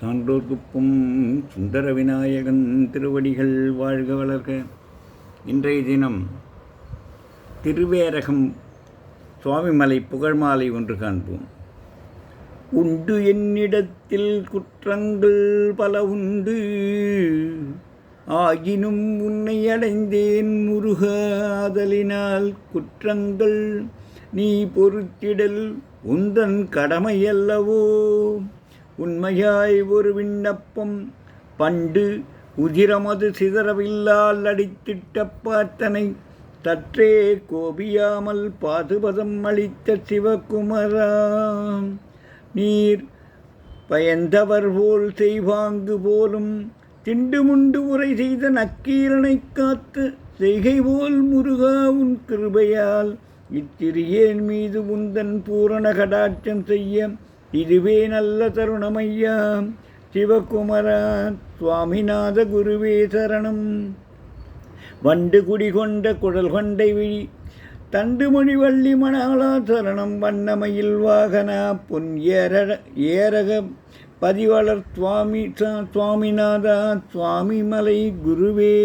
சான்றோர்க்குப்பும் சுந்தர விநாயகன் திருவடிகள் வாழ்க வளர்க. இன்றைய தினம் திருவேரகம் சுவாமிமலை புகழ்மாலை ஒன்று காண்போம். உண்டு என்னிடத்தில் குற்றங்கள் பல உண்டு. ஆகினும் உன்னை அடைந்தேன் முருகாதலினால் குற்றங்கள் நீ பொறுத்திடல் உந்தன் கடமையல்லவோ? உண்மையாய் ஒரு விண்ணப்பம். பண்டு உதிரமது சிதறவில்லால் அடித்திட்ட பார்த்தனை. தற்றே கோபியாமல் பாதுபதம் அளித்த சிவகுமராம் நீர் பயந்தவர் போல் செய்வாங்கு போலும் திண்டுமுண்டு உரை செய்த நக்கீரனை காத்து செய்கை போல் முருகா உன் கிருபையால். இத்திரியேன் மீது உந்தன் பூரண கடாட்சம் செய்ய இதுவே நல்ல தருணமையா? சிவகுமரா சுவாமிநாத குருவே சரணம். வண்டு குடி கொண்ட குடல் கொண்டை விழி தண்டுமொழி வள்ளி மணாளா சரணம். வண்ணமயில் வாகனா பொன் ஏர ஏரக பதிவாளர் சுவாமி சுவாமிநாதா சுவாமிமலை குருவே.